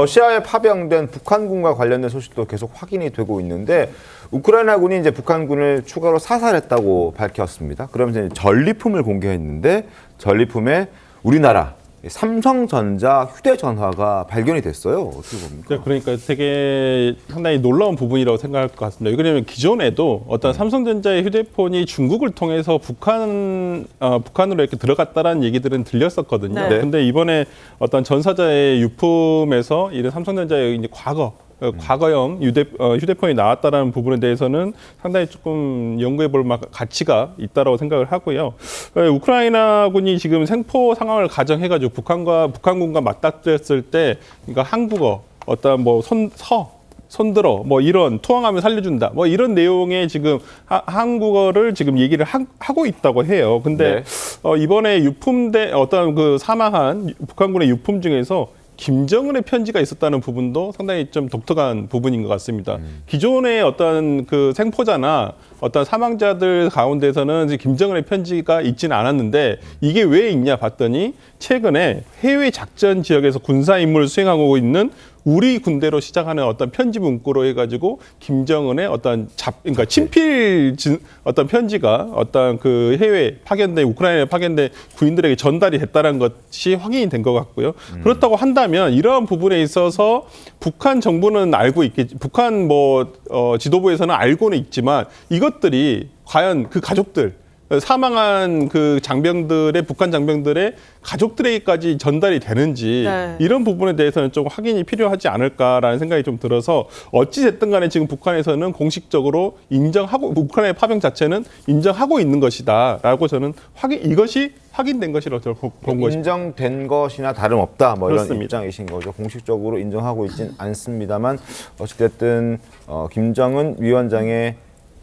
러시아에 파병된 북한군과 관련된 소식도 계속 확인이 되고 있는데 우크라이나군이 이제 북한군을 추가로 사살했다고 밝혔습니다. 그러면서 전리품을 공개했는데 전리품에 우리나라 삼성전자 휴대전화가 발견이 됐어요. 어떻게 봅니까? 네, 그러니까 되게 상당히 놀라운 부분이라고 생각할 것 같습니다. 왜냐하면 기존에도 어떤 삼성전자의 휴대폰이 중국을 통해서 북한 어, 북한으로 이렇게 들어갔다라는 얘기들은 들렸었거든요. 네. 근데 이번에 어떤 전사자의 유품에서 이런 삼성전자의 이제 과거 어, 과거형 휴대, 어, 휴대폰이 나왔다라는 부분에 대해서는 상당히 조금 연구해 볼 만- 가치가 있다라고 생각을 하고요. 어, 우크라이나군이 지금 생포 상황을 가정해가지고 북한과 북한군과 맞닥뜨렸을 때, 그러니까 한국어 어떤 뭐 손, 서, 손들어 뭐 이런 투항하면 살려준다 뭐 이런 내용의 지금 하, 한국어를 지금 얘기를 하, 고 있다고 해요. 근데 네. 어, 이번에 유품대 어떤 그 사망한 북한군의 유품 중에서 김정은의 편지가 있었다는 부분도 상당히 좀 독특한 부분인 것 같습니다. 기존의 어떤 그 생포자나 어떤 사망자들 가운데서는 김정은의 편지가 있지는 않았는데 이게 왜 있냐 봤더니 최근에 해외 작전 지역에서 군사 임무를 수행하고 있는 우리 군대로 시작하는 어떤 편지 문구로 해가지고 김정은의 어떤 잡, 그러니까 친필 진, 어떤 편지가 어떤 그 해외 파견된 우크라이나에 파견된 군인들에게 전달이 됐다는 것이 확인이 된 것 같고요. 그렇다고 한다면 이러한 부분에 있어서 북한 정부는 알고 있겠지, 북한 뭐 어, 지도부에서는 알고는 있지만 이것들이 과연 그 가족들 사망한 그 장병들의 북한 장병들의 가족들에게까지 전달이 되는지 네. 이런 부분에 대해서는 좀 확인이 필요하지 않을까라는 생각이 좀 들어서 어찌 됐든 간에 지금 북한에서는 공식적으로 인정하고 우크라이나 파병 자체는 인정하고 있는 것이다라고 저는 확인 이것이 확인된 것이라고 저는 본 것입니다. 인정된 것이나 다름없다 뭐 이런 그렇습니다. 입장이신 거죠. 공식적으로 인정하고 있진 않습니다만 어찌됐든 어, 김정은 위원장의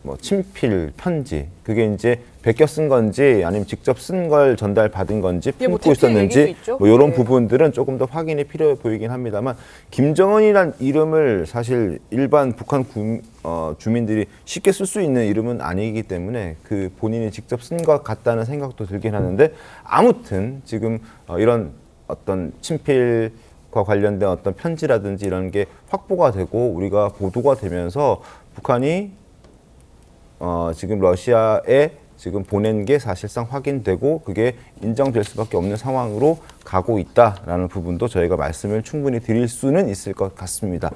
뭐 친필 편지 그게 이제 베껴 쓴 건지 아니면 직접 쓴 걸 전달 받은 건지 이게 뭐 품고 대필 있었는지 있죠? 뭐 이런 네. 부분들은 조금 더 확인이 필요해 보이긴 합니다만 김정은이란 이름을 사실 일반 북한 구, 어, 주민들이 쉽게 쓸 수 있는 이름은 아니기 때문에 그 본인이 직접 쓴 것 같다는 생각도 들긴 하는데 아무튼 지금 어, 이런 어떤 친필 과 관련된 어떤 편지라든지 이런 게 확보가 되고 우리가 보도가 되면서 북한이 어, 지금 러시아에 지금 보낸 게 사실상 확인되고 그게 인정될 수밖에 없는 상황으로 가고 있다라는 부분도 저희가 말씀을 충분히 드릴 수는 있을 것 같습니다.